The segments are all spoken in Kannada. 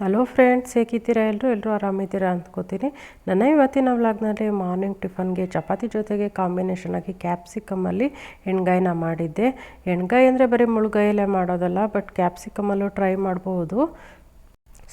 ಹಲೋ ಫ್ರೆಂಡ್ಸ್ ಹೇಗಿದ್ದೀರಾ? ಎಲ್ಲರೂ ಎಲ್ಲರೂ ಆರಾಮಿದ್ದೀರಾ ಅಂದ್ಕೋತೀನಿ. ನನ್ನ ಇವತ್ತಿನ ವ್ಲಾಗ್ನಲ್ಲಿ ಮಾರ್ನಿಂಗ್ ಟಿಫನ್ಗೆ ಚಪಾತಿ ಜೊತೆಗೆ ಕಾಂಬಿನೇಷನ್ ಆಗಿ ಕ್ಯಾಪ್ಸಿಕಮಲ್ಲಿ ಎಣ್ಗಾಯಿನ ಮಾಡಿದ್ದೆ. ಎಣ್ಗಾಯಿ ಅಂದರೆ ಬರೀ ಮುಳುಗಾಯಲ್ಲೇ ಮಾಡೋದಲ್ಲ ಬಟ್ ಕ್ಯಾಪ್ಸಿಕಮಲ್ಲೂ ಟ್ರೈ ಮಾಡ್ಬೋದು.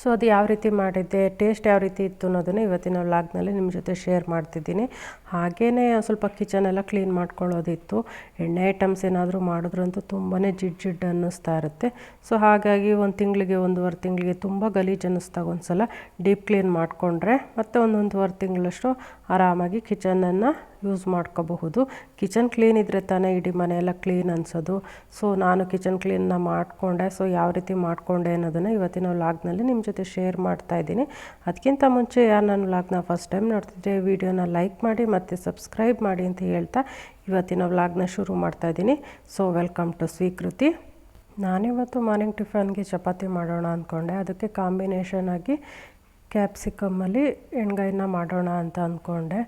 ಸೊ ಅದು ಯಾವ ರೀತಿ ಮಾಡಿದ್ದೆ, ಟೇಸ್ಟ್ ಯಾವ ರೀತಿ ಇತ್ತು ಅನ್ನೋದನ್ನು ಇವತ್ತಿನ ವ್ಲಾಗ್ನಲ್ಲಿ ನಿಮ್ಮ ಜೊತೆ ಶೇರ್ ಮಾಡ್ತಿದ್ದೀನಿ. ಹಾಗೇ ಸ್ವಲ್ಪ ಕಿಚನ್ ಎಲ್ಲ ಕ್ಲೀನ್ ಮಾಡ್ಕೊಳ್ಳೋದಿತ್ತು. ಎಣ್ಣೆ ಐಟಮ್ಸ್ ಏನಾದರೂ ಮಾಡಿದ್ರಂತೂ ತುಂಬಾ ಜಿಡ್ ಜಿಡ್ ಅನ್ನಿಸ್ತಾ ಇರುತ್ತೆ. ಸೊ ಹಾಗಾಗಿ ಒಂದು ತಿಂಗಳಿಗೆ ಒಂದೂವರೆ ತಿಂಗಳಿಗೆ ತುಂಬ ಗಲೀಜು ಅನ್ನಿಸ್ದಾಗ ಒಂದು ಸಲ ಡೀಪ್ ಕ್ಲೀನ್ ಮಾಡಿಕೊಂಡ್ರೆ ಮತ್ತೆ ಒಂದೊಂದುವರೆ ತಿಂಗಳಷ್ಟು ಆರಾಮಾಗಿ ಕಿಚನನ್ನು ಯೂಸ್ ಮಾಡ್ಕೋಬಹುದು. ಕಿಚನ್ ಕ್ಲೀನ್ ಇದ್ದರೆ ತಾನೇ ಇಡೀ ಮನೆಯೆಲ್ಲ ಕ್ಲೀನ್ ಅನಿಸೋದು. ಸೊ ನಾನು ಕಿಚನ್ ಕ್ಲೀನ್ನ ಮಾಡಿಕೊಂಡೆ. ಸೊ ಯಾವ ರೀತಿ ಮಾಡಿಕೊಂಡೆ ಅನ್ನೋದನ್ನು ಇವತ್ತಿನ ವ್ಲಾಗ್ನಲ್ಲಿ ನಿಮ್ಮ ಜೊತೆ ಶೇರ್ ಮಾಡ್ತಾ ಇದ್ದೀನಿ. ಅದಕ್ಕಿಂತ ಮುಂಚೆ ಯಾರು ನನ್ನ ವ್ಲಾಗ್ನ ಫಸ್ಟ್ ಟೈಮ್ ನೋಡ್ತಿದ್ರೆ ವಿಡಿಯೋನ ಲೈಕ್ ಮಾಡಿ ಮತ್ತು ಸಬ್ಸ್ಕ್ರೈಬ್ ಮಾಡಿ ಅಂತ ಹೇಳ್ತಾ ಇವತ್ತಿನ ವ್ಲಾಗ್ನ ಶುರು ಮಾಡ್ತಾ ಇದ್ದೀನಿ. ಸೊ ವೆಲ್ಕಮ್ ಟು ಸ್ವೀಕೃತಿ ನಾನಿವತ್ತು ಮಾರ್ನಿಂಗ್ ಟಿಫನ್ಗೆ ಚಪಾತಿ ಮಾಡೋಣ ಅಂದ್ಕೊಂಡೆ ಅದಕ್ಕೆ ಕಾಂಬಿನೇಷನ್ ಆಗಿ ಕ್ಯಾಪ್ಸಿಕಮ್ಮಲ್ಲಿ ಎಣ್ಗಾಯಿನ ಮಾಡೋಣ ಅಂತ ಅಂದ್ಕೊಂಡೆ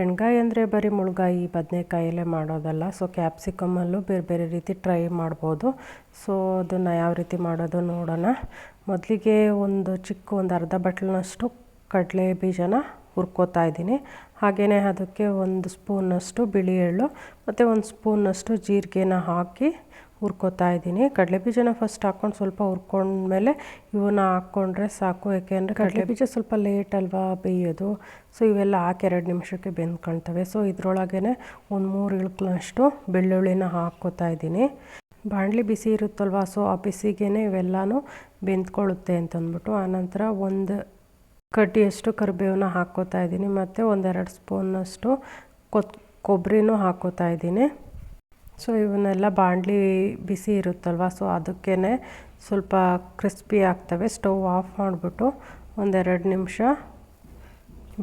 ಎಣ್ಗಾಯಿ ಅಂದರೆ ಬರೀ ಮುಳುಗಾಯಿ ಬದನೆಕಾಯಲ್ಲೇ ಮಾಡೋದಲ್ಲ. ಸೊ ಕ್ಯಾಪ್ಸಿಕಮಲ್ಲೂ ಬೇರೆ ಬೇರೆ ರೀತಿ ಟ್ರೈ ಮಾಡ್ಬೋದು. ಸೊ ಅದನ್ನು ಯಾವ ರೀತಿ ಮಾಡೋದು ನೋಡೋಣ. ಮೊದಲಿಗೆ ಒಂದು ಚಿಕ್ಕ ಒಂದು ಅರ್ಧ ಬಟ್ಲಿನಷ್ಟು ಕಡಲೆ ಬೀಜನ ಹುರ್ಕೋತಾ ಇದ್ದೀನಿ. ಹಾಗೆಯೇ ಅದಕ್ಕೆ ಒಂದು ಸ್ಪೂನಷ್ಟು ಬಿಳಿ ಎಳ್ಳು, ಮತ್ತು ಒಂದು ಸ್ಪೂನಷ್ಟು ಜೀರಿಗೆನ ಹಾಕಿ ಹುರ್ಕೋತಾ ಇದ್ದೀನಿ. ಕಡಲೆಬೀಜನ ಫಸ್ಟ್ ಹಾಕ್ಕೊಂಡು ಸ್ವಲ್ಪ ಹುರ್ಕೊಂಡ್ಮೇಲೆ ಇವನ್ನ ಹಾಕ್ಕೊಂಡ್ರೆ ಸಾಕು. ಯಾಕೆಂದರೆ ಕಡಲೆಬೀಜ ಸ್ವಲ್ಪ ಲೇಟ್ ಅಲ್ವಾ ಬೇಯೋದು. ಸೊ ಇವೆಲ್ಲ ಹಾಕಿ ಎರಡು ನಿಮಿಷಕ್ಕೆ ಬೆಂದ್ಕೊಳ್ತವೆ ಸೊ ಇದರೊಳಗೇ ಒಂದು ಮೂರು ಇಳ್ಕಳಷ್ಟು ಬೆಳ್ಳುಳ್ಳಿನ ಹಾಕ್ಕೋತಾ ಇದ್ದೀನಿ. ಬಾಣಲಿ ಬಿಸಿ ಇರುತ್ತಲ್ವ ಸೊ ಆ ಬಿಸಿಗೆ ಇವೆಲ್ಲನೂ ಬೆಂದ್ಕೊಳ್ಳುತ್ತೆ ಅಂತಂದ್ಬಿಟ್ಟು ಆನಂತರ ಒಂದು ಕಡ್ಡಿಯಷ್ಟು ಕರಿಬೇವನ್ನ ಹಾಕ್ಕೋತಾ ಇದ್ದೀನಿ. ಮತ್ತು ಒಂದೆರಡು ಸ್ಪೂನಷ್ಟು ಕೊತ್ ಕೊಬ್ಬರಿನೂ ಹಾಕ್ಕೋತಾ ಇದ್ದೀನಿ. ಸೊ ಇವನ್ನೆಲ್ಲ ಬಾಣಲಿ ಬಿಸಿ ಇರುತ್ತಲ್ವ ಸೊ ಅದಕ್ಕೇ ಸ್ವಲ್ಪ ಕ್ರಿಸ್ಪಿ ಆಗ್ತವೆ. ಸ್ಟೌವ್ ಆಫ್ ಮಾಡಿಬಿಟ್ಟು ಒಂದೆರಡು ನಿಮಿಷ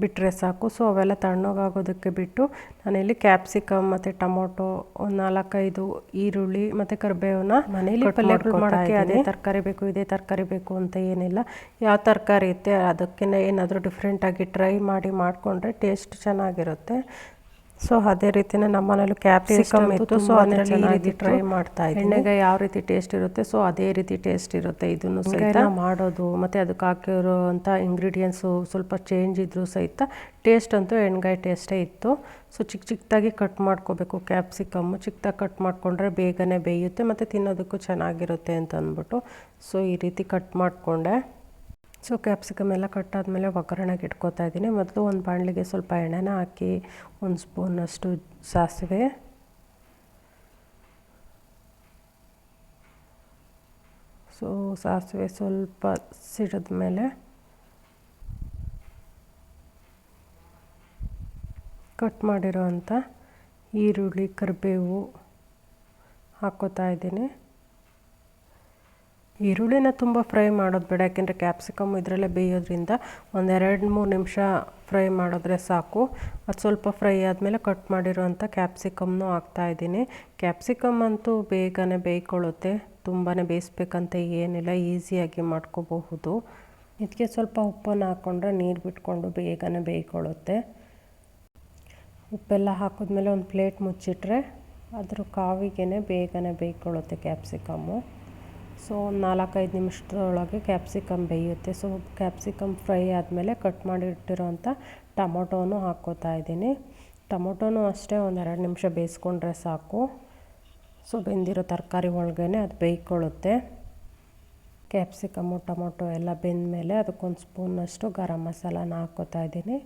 ಬಿಟ್ಟರೆ ಸಾಕು. ಸೊ ಅವೆಲ್ಲ ತಣ್ಣಗಾಗೋದಕ್ಕೆ ಬಿಟ್ಟು ನಾನಿಲ್ಲಿ ಕ್ಯಾಪ್ಸಿಕಮ್ ಮತ್ತು ಟೊಮೊಟೊ ಒಂದು ನಾಲ್ಕೈದು ಈರುಳ್ಳಿ ಮತ್ತು ಕರಿಬೇವನ್ನ ಮನೇಲಿ ಪಲ್ಯ ಮಾಡೋಕ್ಕೆ ಅದೇ ತರಕಾರಿ ಬೇಕು ಇದೇ ತರಕಾರಿ ಬೇಕು ಅಂತ ಏನಿಲ್ಲ. ಯಾವ ತರಕಾರಿ ಇತ್ತೆ ಅದಕ್ಕೆ ಏನಾದರೂ ಡಿಫ್ರೆಂಟಾಗಿ ಟ್ರೈ ಮಾಡಿ ಮಾಡಿಕೊಂಡ್ರೆ ಟೇಸ್ಟ್ ಚೆನ್ನಾಗಿರುತ್ತೆ. ಸೊ ಅದೇ ರೀತಿನೇ ನಮ್ಮ ಮನೇಲಿ ಕ್ಯಾಪ್ಸಿಕಮ್ ಇತ್ತು. ಸೊ ಅದನ್ನ ಈ ರೀತಿ ಟ್ರೈ ಮಾಡ್ತಾ ಇದ್ದೀನಿ. ಎಣ್ಣೆಗೆ ಯಾವ ರೀತಿ ಟೇಸ್ಟ್ ಇರುತ್ತೆ? ಸೊ ಅದೇ ರೀತಿ ಟೇಸ್ಟ್ ಇರುತ್ತೆ ಇದನ್ನು ಸಹಿತ. ಮಾಡೋದು ಮತ್ತು ಅದಕ್ಕೆ ಹಾಕಿರೋಂಥ ಇಂಗ್ರೀಡಿಯೆಂಟ್ಸು ಸ್ವಲ್ಪ ಚೇಂಜ್ ಇದ್ದರೂ ಸಹಿತ ಟೇಸ್ಟ್ ಅಂತೂ ಎಣ್ಗಾಯಿ ಟೇಸ್ಟೇ ಇತ್ತು. ಸೊ ಚಿಕ್ಕ ಚಿಕ್ಕದಾಗಿ ಕಟ್ ಮಾಡ್ಕೋಬೇಕು ಕ್ಯಾಪ್ಸಿಕಮ್ಮು ಚಿಕ್ಕದಾಗಿ ಕಟ್ ಮಾಡಿಕೊಂಡ್ರೆ ಬೇಗನೆ ಬೇಯುತ್ತೆ ಮತ್ತು ತಿನ್ನೋದಕ್ಕೂ ಚೆನ್ನಾಗಿರುತ್ತೆ ಅಂತ ಅಂದ್ಬಿಟ್ಟು ಸೊ ಈ ರೀತಿ ಕಟ್ ಮಾಡಿಕೊಂಡೆ. ಸೊ ಕ್ಯಾಪ್ಸಿಕಮ್ ಎಲ್ಲ ಕಟ್ಟಾದಮೇಲೆ ಒಗ್ಗರಣೆಗೆ ಇಟ್ಕೋತಾ ಇದ್ದೀನಿ. ಮೊದಲು ಒಂದು ಬಾಣಲಿಗೆ ಸ್ವಲ್ಪ ಎಣ್ಣೆನ ಹಾಕಿ ಒಂದು ಸ್ಪೂನಷ್ಟು ಸಾಸಿವೆ. ಸೊ ಸಾಸಿವೆ ಸ್ವಲ್ಪ ಸಿಡಿದ ಮೇಲೆ ಕಟ್ ಮಾಡಿರೋ ಅಂಥ ಈರುಳ್ಳಿ, ಕರಿಬೇವು ಹಾಕೋತಾ ಇದ್ದೀನಿ. ಈರುಳ್ಳಿನ ತುಂಬ ಫ್ರೈ ಮಾಡೋದು ಬೇಡ, ಯಾಕೆಂದರೆ ಕ್ಯಾಪ್ಸಿಕಮ್ ಇದರಲ್ಲೇ ಬೇಯೋದ್ರಿಂದ ಒಂದೆರಡು ಮೂರು ನಿಮಿಷ ಫ್ರೈ ಮಾಡಿದ್ರೆ ಸಾಕು. ಅದು ಸ್ವಲ್ಪ ಫ್ರೈ ಆದಮೇಲೆ ಕಟ್ ಮಾಡಿರೋಂಥ ಕ್ಯಾಪ್ಸಿಕಮ್ನು ಹಾಕ್ತಾಯಿದ್ದೀನಿ ಕ್ಯಾಪ್ಸಿಕಮ್ ಅಂತೂ ಬೇಗನೆ ಬೇಯ್ಕೊಳ್ಳುತ್ತೆ ತುಂಬಾ ಬೇಯಿಸ್ಬೇಕಂತ ಏನಿಲ್ಲ, ಈಸಿಯಾಗಿ ಮಾಡ್ಕೋಬಹುದು. ಇದಕ್ಕೆ ಸ್ವಲ್ಪ ಉಪ್ಪನ್ನು ಹಾಕ್ಕೊಂಡ್ರೆ ನೀರು ಬಿಟ್ಕೊಂಡು ಬೇಗನೆ ಬೇಯ್ಕೊಳ್ಳುತ್ತೆ. ಉಪ್ಪೆಲ್ಲ ಹಾಕಿದ್ಮೇಲೆ ಒಂದು ಪ್ಲೇಟ್ ಮುಚ್ಚಿಟ್ರೆ ಅದ್ರ ಕಾವಿಗೆ ಬೇಗನೆ ಬೇಯ್ಕೊಳ್ಳುತ್ತೆ ಕ್ಯಾಪ್ಸಿಕಮ್ಮು. ಸೊ ಒಂದು ನಾಲ್ಕೈದು ನಿಮಿಷದೊಳಗೆ ಕ್ಯಾಪ್ಸಿಕಮ್ ಬೇಯುತ್ತೆ. ಸೊ ಕ್ಯಾಪ್ಸಿಕಮ್ ಫ್ರೈ ಆದಮೇಲೆ ಕಟ್ ಮಾಡಿ ಇಟ್ಟಿರೋಂಥ ಟೊಮೊಟೊನು ಹಾಕ್ಕೋತಾ ಇದ್ದೀನಿ. ಟೊಮೊಟೊನೂ ಅಷ್ಟೇ ಒಂದೆರಡು ನಿಮಿಷ ಬೇಯಿಸ್ಕೊಂಡ್ರೆ ಸಾಕು. ಸೊ ಬೆಂದಿರೋ ತರಕಾರಿ ಒಳಗೇ ಅದು ಬೇಯ್ಕೊಳ್ಳುತ್ತೆ. ಕ್ಯಾಪ್ಸಿಕಮ್ಮು, ಟೊಮೊಟೊ ಎಲ್ಲ ಬೆಂದಮೇಲೆ ಅದಕ್ಕೊಂದು ಸ್ಪೂನಷ್ಟು ಗರಂ ಮಸಾಲಾನ ಹಾಕ್ಕೋತಾ ಇದ್ದೀನಿ.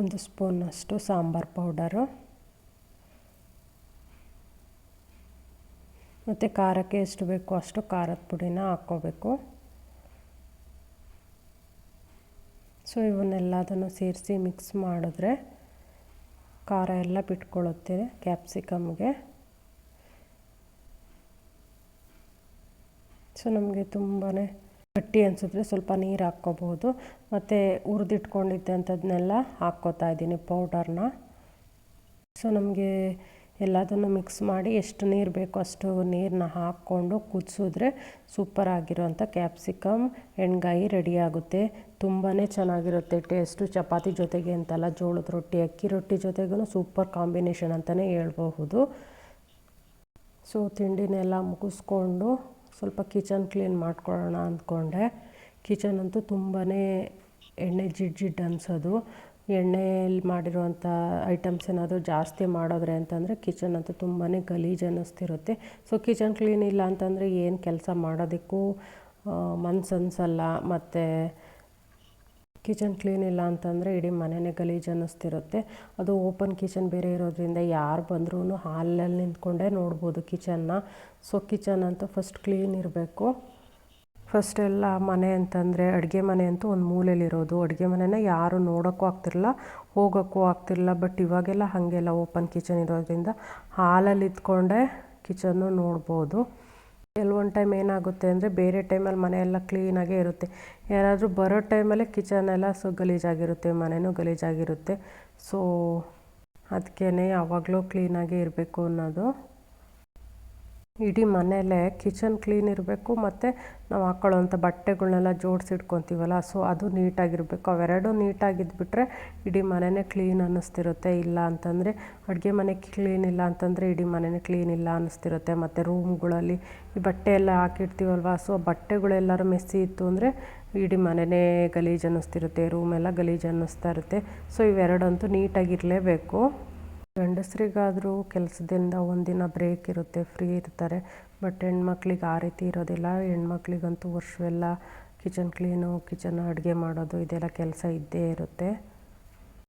ಒಂದು ಸ್ಪೂನಷ್ಟು ಸಾಂಬಾರು ಪೌಡರು. ಮತ್ತು ಖಾರಕ್ಕೆ ಎಷ್ಟು ಬೇಕೋ ಅಷ್ಟು ಖಾರದ ಪುಡಿನ ಹಾಕ್ಕೋಬೇಕು. ಸೊ ಇವನ್ನೆಲ್ಲದನ್ನು ಸೇರಿಸಿ ಮಿಕ್ಸ್ ಮಾಡಿದ್ರೆ ಖಾರ ಎಲ್ಲ ಬಿಟ್ಕೊಳ್ಳುತ್ತೆ ಕ್ಯಾಪ್ಸಿಕಮ್ಗೆ ಸೊ ನಮಗೆ ತುಂಬಾ ಗಟ್ಟಿ ಅನಿಸಿದ್ರೆ ಸ್ವಲ್ಪ ನೀರು ಹಾಕ್ಕೋಬೋದು ಮತ್ತು ಹುರಿದಿಟ್ಕೊಂಡಿದ್ದಂಥದ್ದನ್ನೆಲ್ಲ ಹಾಕ್ಕೋತಾ ಇದ್ದೀನಿ ಪೌಡರ್ನ ಸೊ ನಮಗೆ ಎಲ್ಲದನ್ನು ಮಿಕ್ಸ್ ಮಾಡಿ ಎಷ್ಟು ನೀರು ಬೇಕೋ ಅಷ್ಟು ನೀರನ್ನ ಹಾಕ್ಕೊಂಡು ಕುದಿಸಿದ್ರೆ ಸೂಪರ್ ಆಗಿರೋಂಥ ಕ್ಯಾಪ್ಸಿಕಮ್ ಎಣ್ಗಾಯಿ ರೆಡಿಯಾಗುತ್ತೆ ತುಂಬಾ ಚೆನ್ನಾಗಿರುತ್ತೆ ಟೇಸ್ಟು ಚಪಾತಿ ಜೊತೆಗೆ ಅಂತಲ್ಲ ಜೋಳದ ರೊಟ್ಟಿ, ಅಕ್ಕಿ ರೊಟ್ಟಿ ಜೊತೆಗೂ ಸೂಪರ್ ಕಾಂಬಿನೇಷನ್ ಅಂತಲೇ ಹೇಳ್ಬಹುದು. ಸೊ ತಿಂಡಿನೆಲ್ಲ ಮುಗಿಸ್ಕೊಂಡು ಸ್ವಲ್ಪ ಕಿಚನ್ ಕ್ಲೀನ್ ಮಾಡ್ಕೊಳ್ಳೋಣ ಅಂದ್ಕೊಂಡೆ. ಕಿಚನ್ ಅಂತೂ ತುಂಬಾ ಎಣ್ಣೆ ಜಿಡ್ ಜಿಡ್ ಅನ್ಸೋದು. ಎಣ್ಣೆಯಲ್ಲಿ ಮಾಡಿರುವಂಥ ಐಟಮ್ಸ್ ಏನಾದರೂ ಜಾಸ್ತಿ ಮಾಡಿದ್ರೆ ಅಂತಂದರೆ ಕಿಚನ್ ಅಂತೂ ತುಂಬಾ ಗಲೀಜು ಅನ್ನಿಸ್ತಿರುತ್ತೆ. ಸೊ, ಕಿಚನ್ ಕ್ಲೀನ್ ಇಲ್ಲ ಅಂತಂದರೆ ಏನು ಕೆಲಸ ಮಾಡೋದಕ್ಕೂ ಮನ್ಸು ಅನ್ಸಲ್ಲ ಮತ್ತು ಕಿಚನ್ ಕ್ಲೀನ್ ಇಲ್ಲ ಅಂತಂದರೆ ಇಡೀ ಮನೆಯೇ ಗಲೀಜು ಅನ್ನಿಸ್ತಿರುತ್ತೆ. ಅದು ಓಪನ್ ಕಿಚನ್ ಬೇರೆ ಇರೋದ್ರಿಂದ ಯಾರು ಬಂದ್ರೂ ಹಾಲಲ್ಲಿ ನಿಂತ್ಕೊಂಡೇ ನೋಡ್ಬೋದು ಕಿಚನ್ನ. ಸೊ, ಕಿಚನ್ ಅಂತೂ ಫಸ್ಟ್ ಕ್ಲೀನ್ ಇರಬೇಕು. ಫಸ್ಟ್ ಎಲ್ಲ ಮನೆ ಅಂತಂದರೆ ಅಡುಗೆ ಮನೆ ಅಂತೂ ಒಂದು ಮೂಲೆಯಲ್ಲಿರೋದು. ಅಡುಗೆ ಮನೆನ ಯಾರು ನೋಡೋಕ್ಕೂ ಆಗ್ತಿರಲಿಲ್ಲ ಹೋಗೋಕ್ಕೂ ಆಗ್ತಿರಲಿಲ್ಲ ಬಟ್ ಇವಾಗೆಲ್ಲ ಹಾಗೆಲ್ಲ ಓಪನ್ ಕಿಚನ್ ಇರೋದ್ರಿಂದ ಹಾಲಲ್ಲಿ ಇದ್ಕೊಂಡೇ ಕಿಚನ್ನು ನೋಡ್ಬೋದು. ಕೆಲವೊಂದು ಟೈಮ್ ಏನಾಗುತ್ತೆ ಅಂದರೆ ಬೇರೆ ಟೈಮಲ್ಲಿ ಮನೆಯೆಲ್ಲ ಕ್ಲೀನಾಗೇ ಇರುತ್ತೆ. ಯಾರಾದರೂ ಬರೋ ಟೈಮಲ್ಲೇ ಕಿಚನ್ ಎಲ್ಲ ಸೊ ಗಲೀಜಾಗಿರುತ್ತೆ ಮನೆಯೂ ಗಲೀಜಾಗಿರುತ್ತೆ. ಸೊ ಅದಕ್ಕೇ ಯಾವಾಗಲೂ ಕ್ಲೀನಾಗೇ ಇರಬೇಕು ಅನ್ನೋದು. ಇಡೀ ಮನೆಯಲ್ಲೇ ಕಿಚನ್ ಕ್ಲೀನ್ ಇರಬೇಕು ಮತ್ತು ನಾವು ಹಾಕ್ಕೊಳ್ಳೋವಂಥ ಬಟ್ಟೆಗಳ್ನೆಲ್ಲ ಜೋಡಿಸಿಟ್ಕೊತೀವಲ್ಲ, ಸೊ ಅದು ನೀಟಾಗಿರಬೇಕು. ಅವೆರಡೂ ನೀಟಾಗಿದ್ಬಿಟ್ರೆ ಇಡೀ ಮನೆಯೇ ಕ್ಲೀನ್ ಅನ್ನಿಸ್ತಿರುತ್ತೆ. ಇಲ್ಲ ಅಂತಂದರೆ ಅಡುಗೆ ಮನೆ ಕ್ಲೀನ್ ಇಲ್ಲ ಅಂತಂದರೆ ಇಡೀ ಮನೆಯೇ ಕ್ಲೀನ್ ಇಲ್ಲ ಅನ್ನಿಸ್ತಿರುತ್ತೆ. ಮತ್ತು ರೂಮ್ಗಳಲ್ಲಿ ಈ ಬಟ್ಟೆ ಎಲ್ಲ ಹಾಕಿರ್ತೀವಲ್ವ ಸೊ ಬಟ್ಟೆಗಳೆಲ್ಲರೂ ಮೆಸ್ಸಿ ಇತ್ತು ಅಂದರೆ ಇಡೀ ಮನೆಯೇ ಗಲೀಜು ಅನ್ನಿಸ್ತಿರುತ್ತೆ, ರೂಮೆಲ್ಲ ಗಲೀಜು ಅನ್ನಿಸ್ತಾ ಇರುತ್ತೆ. ಸೊ ಇವೆರಡಂತೂ ನೀಟಾಗಿರಲೇಬೇಕು. ಗಂಡಸರಿಗಾದರೂ ಕೆಲಸದಿಂದ ಒಂದಿನ ಬ್ರೇಕ್ ಇರುತ್ತೆ ಫ್ರೀ ಇರ್ತಾರೆ. ಬಟ್ ಹೆಣ್ಮಕ್ಳಿಗೆ ಆ ರೀತಿ ಇರೋದಿಲ್ಲ. ಹೆಣ್ಮಕ್ಳಿಗಂತೂ ವರ್ಷವೆಲ್ಲ ಕಿಚನ್ ಕ್ಲೀನು ಕಿಚನ್ ಅಡುಗೆ ಮಾಡೋದು, ಇದೆಲ್ಲ ಕೆಲಸ ಇದ್ದೇ ಇರುತ್ತೆ.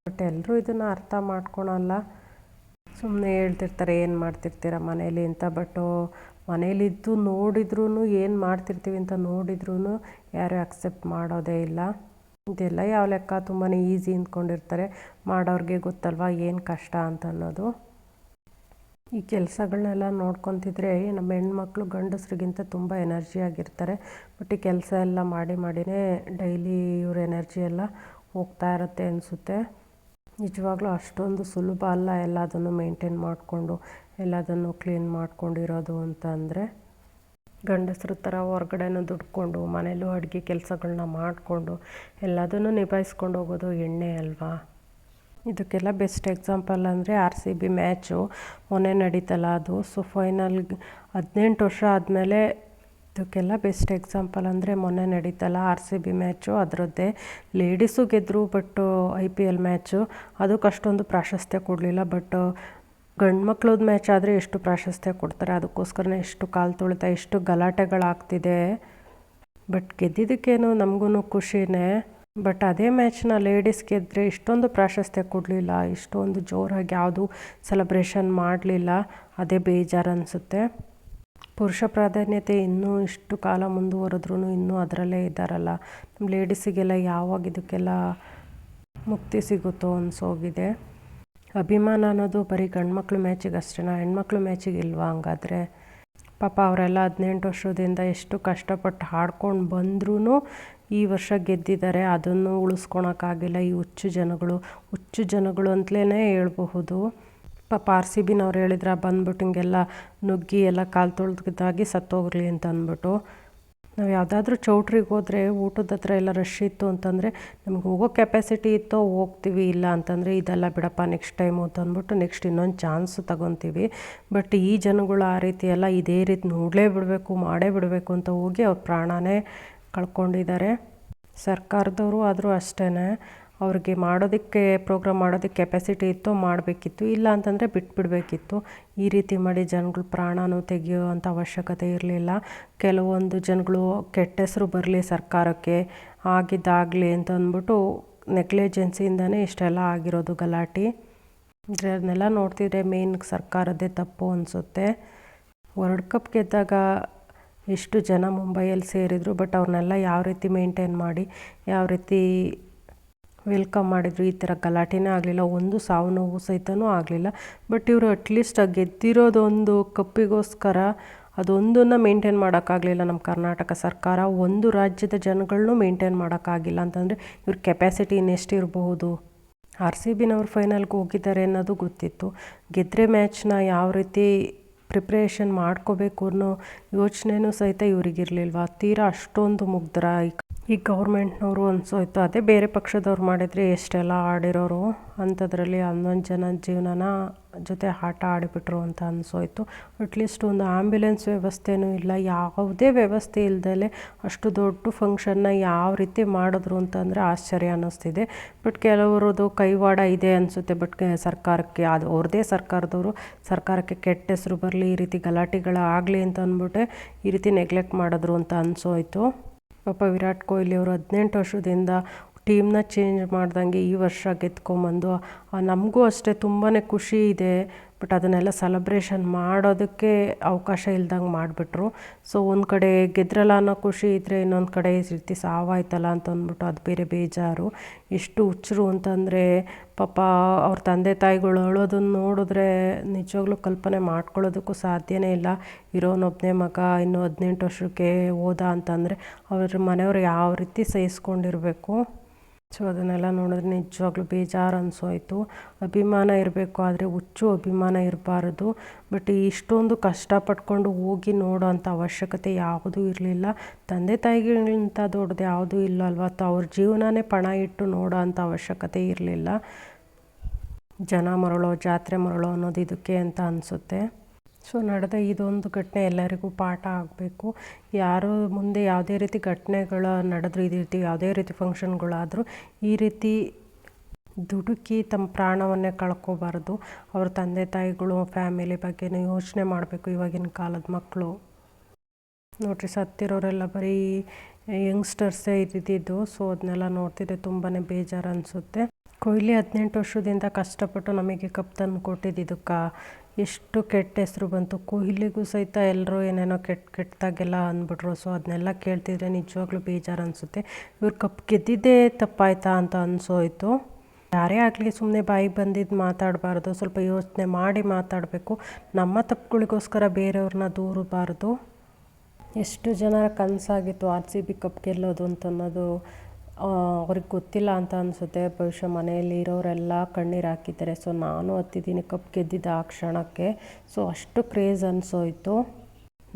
ಬಟ್ ಎಲ್ಲರೂ ಇದನ್ನು ಅರ್ಥ ಮಾಡ್ಕೊಳಲ್ಲ. ಸುಮ್ಮನೆ ಹೇಳ್ತಿರ್ತಾರೆ, ಏನು ಮಾಡ್ತಿರ್ತೀರ ಮನೇಲಿ? ಅಂತ. ಬಟ್ಟು ಮನೇಲಿದ್ದು ನೋಡಿದ್ರೂ ಏನು ಮಾಡ್ತಿರ್ತೀವಿ ಅಂತ ನೋಡಿದ್ರೂ ಯಾರೂ ಅಕ್ಸೆಪ್ಟ್ ಮಾಡೋದೇ ಇಲ್ಲ. ಇದೆಲ್ಲ ಯಾವ ಲೆಕ್ಕ ತುಂಬಾ ಈಸಿ ಅಂದ್ಕೊಂಡಿರ್ತಾರೆ. ಮಾಡೋರಿಗೆ ಗೊತ್ತಲ್ವಾ ಏನು ಕಷ್ಟ ಅಂತ ಅನ್ನೋದು. ಈ ಕೆಲಸಗಳನ್ನೆಲ್ಲ ನೋಡ್ಕೊತಿದ್ರೆ ನಮ್ಮ ಹೆಣ್ಮಕ್ಳು ಗಂಡಸ್ರಿಗಿಂತ ತುಂಬ ಎನರ್ಜಿ ಆಗಿರ್ತಾರೆ. ಬಟ್ ಈ ಕೆಲಸ ಎಲ್ಲ ಮಾಡಿ ಮಾಡಿನೇ ಡೈಲಿ ಇವ್ರ ಎನರ್ಜಿ ಎಲ್ಲ ಹೋಗ್ತಾ ಇರುತ್ತೆ ಅನಿಸುತ್ತೆ. ನಿಜವಾಗ್ಲೂ ಅಷ್ಟೊಂದು ಸುಲಭ ಅಲ್ಲ ಎಲ್ಲದನ್ನು ಮೇಂಟೈನ್ ಮಾಡಿಕೊಂಡು, ಎಲ್ಲದನ್ನು ಕ್ಲೀನ್ ಮಾಡ್ಕೊಂಡಿರೋದು ಅಂತ ಅಂದರೆ. ಗಂಡಸ್ರ ಥರ ಹೊರ್ಗಡೆನೂ ದುಡ್ಕೊಂಡು ಮನೇಲೂ ಅಡುಗೆ ಕೆಲಸಗಳನ್ನ ಮಾಡಿಕೊಂಡು, ಎಲ್ಲದನ್ನು ನಿಭಾಯಿಸ್ಕೊಂಡು ಹೋಗೋದು ಎಣ್ಣೆ ಅಲ್ವಾ? ಇದಕ್ಕೆಲ್ಲ ಬೆಸ್ಟ್ ಎಕ್ಸಾಂಪಲ್ ಅಂದರೆ ಆರ್ ಸಿ ಬಿ ಮ್ಯಾಚು ಮೊನ್ನೆ ನಡೀತಲ್ಲ ಅದು. ಸೊ ಫೈನಲ್ ಹದಿನೆಂಟು ವರ್ಷ ಆದಮೇಲೆ ಇದಕ್ಕೆಲ್ಲ ಬೆಸ್ಟ್ ಎಕ್ಸಾಂಪಲ್ ಅಂದರೆ ಮೊನ್ನೆ ನಡೀತಲ್ಲ ಆರ್ ಸಿ ಬಿ ಮ್ಯಾಚು ಅದರದ್ದೇ ಲೇಡೀಸು ಗೆದ್ದರು but I P L match ಅದಕ್ಕೆ ಅಷ್ಟೊಂದು ಪ್ರಾಶಸ್ತ್ಯ ಕೊಡಲಿಲ್ಲ ಬಟ್ ಗಂಡು ಮಕ್ಳದ್ದು ಮ್ಯಾಚ್ ಆದರೆ ಎಷ್ಟು ಪ್ರಾಶಸ್ತ್ಯ ಕೊಡ್ತಾರೆ? ಅದಕ್ಕೋಸ್ಕರನೇ ಎಷ್ಟು ಕಾಲು ತುಳಿತ ಎಷ್ಟು ಗಲಾಟೆಗಳಾಗ್ತಿದೆ. ಬಟ್ ಗೆದ್ದಿದ್ದಕ್ಕೇನು ನಮಗೂ ಖುಷಿನೇ. ಬಟ್ ಅದೇ ಮ್ಯಾಚ್ನ ಲೇಡೀಸ್ ಗೆದ್ದರೆ ಇಷ್ಟೊಂದು ಪ್ರಾಶಸ್ತ್ಯ ಕೊಡಲಿಲ್ಲ. ಇಷ್ಟೊಂದು ಜೋರಾಗಿ ಯಾವುದು ಸೆಲೆಬ್ರೇಷನ್ ಮಾಡಲಿಲ್ಲ. ಅದೇ ಬೇಜಾರು ಅನಿಸುತ್ತೆ ಪುರುಷ ಪ್ರಾಧಾನ್ಯತೆ ಇನ್ನೂ ಇಷ್ಟು ಕಾಲ ಮುಂದುವರೆದ್ರೂ ಇನ್ನೂ ಅದರಲ್ಲೇ ಇದ್ದಾರಲ್ಲ ನಮ್ಮ ಲೇಡೀಸಿಗೆಲ್ಲ ಯಾವಾಗ ಇದಕ್ಕೆಲ್ಲ ಮುಕ್ತಿ ಸಿಗುತ್ತೋ ಅನಿಸೋಗಿದೆ. ಅಭಿಮಾನ ಅನ್ನೋದು ಬರೀ ಗಂಡ್ಮಕ್ಳು ಮ್ಯಾಚಿಗೆ ಅಷ್ಟೇನಾ? ಹೆಣ್ಮಕ್ಳು ಮ್ಯಾಚಿಗೆ ಇಲ್ವಾ ಹಂಗಾದ್ರೆ? ಪಾಪ ಅವರೆಲ್ಲ ಹದಿನೆಂಟು ವರ್ಷದಿಂದ ಎಷ್ಟು ಕಷ್ಟಪಟ್ಟು ಹಾಡ್ಕೊಂಡು ಬಂದ್ರೂ ಈ ವರ್ಷ ಗೆದ್ದಿದ್ದಾರೆ. ಅದನ್ನು ಉಳಿಸ್ಕೊಳಕ್ಕಾಗಿಲ್ಲ ಈ ಹುಚ್ಚು ಜನಗಳು. ಹುಚ್ಚು ಜನಗಳು ಅಂತಲೇ ಹೇಳ್ಬಹುದು. ಪಾಪ ಆರ್ ಸಿ ಬಿನವ್ರು ಹೇಳಿದ್ರೆ ಬಂದ್ಬಿಟ್ಟು ಹಿಂಗೆಲ್ಲ ನುಗ್ಗಿ ಎಲ್ಲ ಕಾಲು ತೊಳೆದಾಗಿ ಸತ್ತೋಗ್ಲಿ ಅಂತ ಅಂದ್ಬಿಟ್ಟು ನಾವು ಯಾವುದಾದ್ರೂ ಚೌಟ್ರಿಗೆ ಹೋದರೆ, ಊಟದ ಹತ್ರ ಎಲ್ಲ ರಶ್ ಇತ್ತು ಅಂತಂದರೆ, ನಮ್ಗೆ ಹೋಗೋ ಕೆಪಾಸಿಟಿ ಇತ್ತೋ ಹೋಗ್ತೀವಿ, ಇಲ್ಲ ಅಂತಂದರೆ ಇದೆಲ್ಲ ಬಿಡಪ್ಪ ನೆಕ್ಸ್ಟ್ ಟೈಮು ಅಂತ ಅಂದ್ಬಿಟ್ಟು ನೆಕ್ಸ್ಟ್ ಇನ್ನೊಂದು ಚಾನ್ಸು ತಗೊತೀವಿ. ಬಟ್ ಈ ಜನಗಳು ಆ ರೀತಿ ಎಲ್ಲ ಇದೇ ರೀತಿ ನೋಡಲೇ ಬಿಡಬೇಕು, ಮಾಡೇ ಬಿಡಬೇಕು ಅಂತ ಹೋಗಿ ಅವ್ರ ಪ್ರಾಣನೇ ಕಳ್ಕೊಂಡಿದ್ದಾರೆ. ಸರ್ಕಾರದವರು ಆದರೂ ಅಷ್ಟೇ ಅವ್ರಿಗೆ ಮಾಡೋದಕ್ಕೆ ಪ್ರೋಗ್ರಾಮ್ ಮಾಡೋದಕ್ಕೆ ಕೆಪಾಸಿಟಿ ಇತ್ತು, ಮಾಡಬೇಕಿತ್ತು. ಇಲ್ಲ ಅಂತಂದರೆ ಬಿಟ್ಬಿಡಬೇಕಿತ್ತು. ಈ ರೀತಿ ಮಾಡಿ ಜನಗಳು ಪ್ರಾಣನೂ ತೆಗೆಯುವಂಥ ಅವಶ್ಯಕತೆ ಇರಲಿಲ್ಲ. ಕೆಲವೊಂದು ಜನಗಳು ಕೆಟ್ಟ ಹೆಸರು ಬರಲಿ ಸರ್ಕಾರಕ್ಕೆ, ಆಗಿದ್ದಾಗಲಿ ಅಂತ ಅಂದ್ಬಿಟ್ಟು ನೆಗ್ಲಿಜೆನ್ಸಿಯಿಂದನೇ ಇಷ್ಟೆಲ್ಲ ಆಗಿರೋದು ಗಲಾಟೆ. ಅದನ್ನೆಲ್ಲ ನೋಡ್ತಿದ್ರೆ ಮೇನ್ ಸರ್ಕಾರದ್ದೇ ತಪ್ಪು ಅನಿಸುತ್ತೆ. ವರ್ಲ್ಡ್ ಕಪ್ ಗೆದ್ದಾಗ ಎಷ್ಟು ಜನ ಮುಂಬೈಯಲ್ಲಿ ಸೇರಿದರು, ಬಟ್ ಅವ್ರನ್ನೆಲ್ಲ ಯಾವ ರೀತಿ ಮೇಂಟೈನ್ ಮಾಡಿ, ಯಾವ ರೀತಿ ವೆಲ್ಕಮ್ ಮಾಡಿದ್ರು. ಈ ಥರ ಗಲಾಟೆನೇ ಆಗಲಿಲ್ಲ. ಒಂದು ಸಾವು ನೋವು ಸಹಿತನೂ ಆಗಲಿಲ್ಲ. ಬಟ್ ಇವರು ಅಟ್ಲೀಸ್ಟ್ ಆ ಗೆದ್ದಿರೋದೊಂದು ಕಪ್ಪಿಗೋಸ್ಕರ ಅದೊಂದನ್ನು ಮೇಂಟೈನ್ ಮಾಡೋಕ್ಕಾಗಲಿಲ್ಲ ನಮ್ಮ ಕರ್ನಾಟಕ ಸರ್ಕಾರ. ಒಂದು ರಾಜ್ಯದ ಜನಗಳನ್ನೂ ಮೇಂಟೈನ್ ಮಾಡೋಕ್ಕಾಗಿಲ್ಲ ಅಂತಂದರೆ ಇವ್ರ ಕೆಪಾಸಿಟಿ ಇನ್ನೆಷ್ಟು ಇರಬಹುದು? ಆರ್ ಸಿ ಬಿನವ್ರು ಫೈನಲ್ಗೆ ಹೋಗಿದ್ದಾರೆ ಅನ್ನೋದು ಗೊತ್ತಿತ್ತು. ಗೆದ್ದರೆ ಮ್ಯಾಚ್ನ ಯಾವ ರೀತಿ ಪ್ರಿಪ್ರೇಷನ್ ಮಾಡ್ಕೋಬೇಕು ಅನ್ನೋ ಯೋಚನೆನೂ ಸಹಿತ ಇವರಿಗಿರಲಿಲ್ವ? ತೀರಾ ಅಷ್ಟೊಂದು ಮುಗ್ಧರ ಈ ಗೌರ್ಮೆಂಟ್ನವರು ಅನ್ಸೋಯ್ತು ಅದೇ ಬೇರೆ ಪಕ್ಷದವ್ರು ಮಾಡಿದರೆ ಎಷ್ಟೆಲ್ಲ ಆಡಿರೋರು ಅಂಥದ್ರಲ್ಲಿ ಹನ್ನೊಂದು ಜನ ಜೀವನನ ಜೊತೆ ಆಟ ಆಡಿಬಿಟ್ರು ಅಂತ ಅನ್ಸೋಯ್ತು ಅಟ್ಲೀಸ್ಟ್ ಒಂದು ಆ್ಯಂಬುಲೆನ್ಸ್ ವ್ಯವಸ್ಥೆನೂ ಇಲ್ಲ. ಯಾವುದೇ ವ್ಯವಸ್ಥೆ ಇಲ್ದಲೆ ಅಷ್ಟು ದೊಡ್ಡ ಫಂಕ್ಷನ್ನ ಯಾವ ರೀತಿ ಮಾಡಿದ್ರು ಅಂತಂದರೆ ಆಶ್ಚರ್ಯ ಅನ್ನಿಸ್ತಿದೆ. ಬಟ್ ಕೆಲವರದು ಕೈವಾಡ ಇದೆ ಅನಿಸುತ್ತೆ. ಬಟ್ ಸರ್ಕಾರಕ್ಕೆ ಅದು ಅವ್ರದ್ದೇ ಸರ್ಕಾರದವರು. ಸರ್ಕಾರಕ್ಕೆ ಕೆಟ್ಟ ಹೆಸರು ಬರಲಿ, ಈ ರೀತಿ ಗಲಾಟೆಗಳಾಗಲಿ ಅಂತ ಅಂದ್ಬಿಟ್ಟೆ ಈ ರೀತಿ ನೆಗ್ಲೆಕ್ಟ್ ಮಾಡಿದ್ರು ಅಂತ ಅನ್ಸೋಯ್ತು ಪಾಪ ವಿರಾಟ್ ಕೊಹ್ಲಿ ಅವರು ಹದಿನೆಂಟು ವರ್ಷದಿಂದ ಟೀಮ್ನ ಚೇಂಜ್ ಮಾಡ್ದಂಗೆ ಈ ವರ್ಷ ಗೆದ್ಕೊಂಬಂದು ನಮಗೂ ಅಷ್ಟೇ ತುಂಬಾ ಖುಷಿ ಇದೆ. ಬಟ್ ಅದನ್ನೆಲ್ಲ ಸೆಲೆಬ್ರೇಷನ್ ಮಾಡೋದಕ್ಕೆ ಅವಕಾಶ ಇಲ್ದಂಗೆ ಮಾಡಿಬಿಟ್ರು. ಸೊ ಒಂದು ಕಡೆ ಗೆದ್ರಲ್ಲ ಅನ್ನೋ ಖುಷಿ ಇದ್ದರೆ ಇನ್ನೊಂದು ಕಡೆ ಈ ರೀತಿ ಸಾವಾಯ್ತಲ್ಲ ಅಂತ ಅಂದ್ಬಿಟ್ಟು ಅದು ಬೇರೆ ಬೇಜಾರು. ಎಷ್ಟು ಹುಚ್ಚರು ಅಂತಂದರೆ ಪಾಪ ಅವ್ರ ತಂದೆ ತಾಯಿಗಳು ಅಳೋದನ್ನು ನೋಡಿದ್ರೆ ನಿಜವಾಗ್ಲೂ ಕಲ್ಪನೆ ಮಾಡ್ಕೊಳ್ಳೋದಕ್ಕೂ ಸಾಧ್ಯನೇ ಇಲ್ಲ. ಇರೋನೊಬ್ಬನೇ ಮಗ ಇನ್ನೂ ಹದಿನೆಂಟು ವರ್ಷಕ್ಕೆ ಹೋದ ಅಂತಂದರೆ ಅವ್ರ ಮನೆಯವ್ರು ಯಾವ ರೀತಿ ಸಹಿಸ್ಕೊಂಡಿರಬೇಕು? ಸೊ ಅದನ್ನೆಲ್ಲ ನೋಡಿದ್ರೆ ನಿಜವಾಗ್ಲೂ ಬೇಜಾರು ಅನಿಸೋಯ್ತು. ಅಭಿಮಾನ ಇರಬೇಕು ಆದರೆ ಹುಚ್ಚು ಅಭಿಮಾನ ಇರಬಾರ್ದು. ಬಟ್ ಇಷ್ಟೊಂದು ಕಷ್ಟಪಟ್ಕೊಂಡು ಹೋಗಿ ನೋಡೋ ಅಂಥ ಅವಶ್ಯಕತೆ ಯಾವುದೂ ಇರಲಿಲ್ಲ. ತಂದೆ ತಾಯಿಗಳಿಗಿಂತ ದೊಡ್ಡದು ಯಾವುದೂ ಇಲ್ಲ ಅಲ್ವಾ? ಅಥವಾ ಅವ್ರ ಜೀವನನೇ ಪಣ ಇಟ್ಟು ನೋಡೋ ಅಂಥ ಅವಶ್ಯಕತೆ ಇರಲಿಲ್ಲ. ಜನ ಮರಳೋ, ಜಾತ್ರೆ ಮರಳೋ ಅನ್ನೋದು ಇದಕ್ಕೆ ಅಂತ ಅನಿಸುತ್ತೆ. ಸೊ ನಡೆದ ಇದೊಂದು ಘಟನೆ ಎಲ್ಲರಿಗೂ ಪಾಠ ಆಗಬೇಕು. ಯಾರು ಮುಂದೆ ಯಾವುದೇ ರೀತಿ ಘಟನೆಗಳು ನಡೆದ್ರು, ಇದೇ ರೀತಿ ಯಾವುದೇ ರೀತಿ ಫಂಕ್ಷನ್ಗಳಾದರೂ ಈ ರೀತಿ ದುಡುಕಿ ತಮ್ಮ ಪ್ರಾಣವನ್ನೇ ಕಳ್ಕೋಬಾರ್ದು. ಅವ್ರ ತಂದೆ ತಾಯಿಗಳು, ಫ್ಯಾಮಿಲಿ ಬಗ್ಗೆನೂ ಯೋಚನೆ ಮಾಡಬೇಕು ಇವಾಗಿನ ಕಾಲದ ಮಕ್ಕಳು. ನೋಡಿರಿ, ಸತ್ತಿರೋರೆಲ್ಲ ಬರೀ ಯಂಗ್ಸ್ಟರ್ಸೇ ಇದ್ದಿದ್ದು, ಸೊ ಅದನ್ನೆಲ್ಲ ನೋಡ್ತಿದ್ರೆ ತುಂಬಾ ಬೇಜಾರು ಅನಿಸುತ್ತೆ. ಕೊಹ್ಲಿ ಹದಿನೆಂಟು ವರ್ಷದಿಂದ ಕಷ್ಟಪಟ್ಟು ನಮಗೆ ಕಪ್ ತಂದು ಎಷ್ಟು ಕೆಟ್ಟ ಹೆಸರು ಬಂತು. ಕೊಹ್ಲಿಗೂ ಸಹಿತ ಎಲ್ಲರೂ ಏನೇನೋ ಕೆಟ್ಟ ಕೆಟ್ಟದಾಗೆಲ್ಲ ಅಂದ್ಬಿಟ್ರು. ಸೊ ಅದನ್ನೆಲ್ಲ ಕೇಳ್ತಿದ್ರೆ ನಿಜವಾಗ್ಲೂ ಬೇಜಾರು ಅನಿಸುತ್ತೆ. ಇವ್ರು ಕಪ್ ಗೆದ್ದಿದ್ದೇ ತಪ್ಪಾಯ್ತಾ ಅಂತ ಅನಿಸೋಯ್ತು. ಯಾರೇ ಆಗಲಿ ಸುಮ್ಮನೆ ಬಾಯಿ ಬಂದಿದ್ದು ಮಾತಾಡಬಾರ್ದು. ಸ್ವಲ್ಪ ಯೋಚನೆ ಮಾಡಿ ಮಾತಾಡಬೇಕು. ನಮ್ಮ ತಪ್ಪುಗಳಿಗೋಸ್ಕರ ಬೇರೆಯವ್ರನ್ನ ದೂರಬಾರ್ದು. ಎಷ್ಟು ಜನರ ಕನಸಾಗಿತ್ತು ಆರ್ ಸಿ ಬಿ ಕಪ್ ಗೆಲ್ಲೋದು ಅಂತ ಅನ್ನೋದು ಅವ್ರಿಗೆ ಗೊತ್ತಿಲ್ಲ ಅಂತ ಅನಿಸುತ್ತೆ. ಬಹುಶಃ ಮನೆಯಲ್ಲಿ ಇರೋರೆಲ್ಲ ಕಣ್ಣೀರು ಹಾಕಿದ್ದಾರೆ. ಸೊ ನಾನು ಹತ್ತಿದ್ದೀನಿ ಕಪ್ ಗೆದ್ದಿದ್ದ ಆ ಕ್ಷಣಕ್ಕೆ. ಸೊ ಅಷ್ಟು ಕ್ರೇಜ್ ಅನಿಸೋಯ್ತು.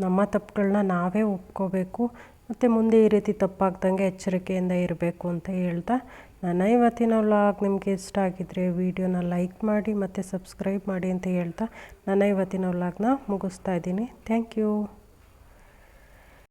ನಮ್ಮ ತಪ್ಪುಗಳನ್ನ ನಾವೇ ಒಪ್ಕೋಬೇಕು. ಮತ್ತು ಮುಂದೆ ಈ ರೀತಿ ತಪ್ಪಾಗ್ದಂಗೆ ಎಚ್ಚರಿಕೆಯಿಂದ ಇರಬೇಕು ಅಂತ ಹೇಳ್ತಾ ನನ್ನ ಇವತ್ತಿನ ವ್ಲಾಗ್ ನಿಮಗೆ ಇಷ್ಟ ಆಗಿದ್ರೆ ವಿಡಿಯೋನ ಲೈಕ್ ಮಾಡಿ, ಮತ್ತು ಸಬ್ಸ್ಕ್ರೈಬ್ ಮಾಡಿ ಅಂತ ಹೇಳ್ತಾ ನನ್ನ ಇವತ್ತಿನ ವ್ಲಾಗ್ನ ಮುಗಿಸ್ತಾ ಇದ್ದೀನಿ. Thank you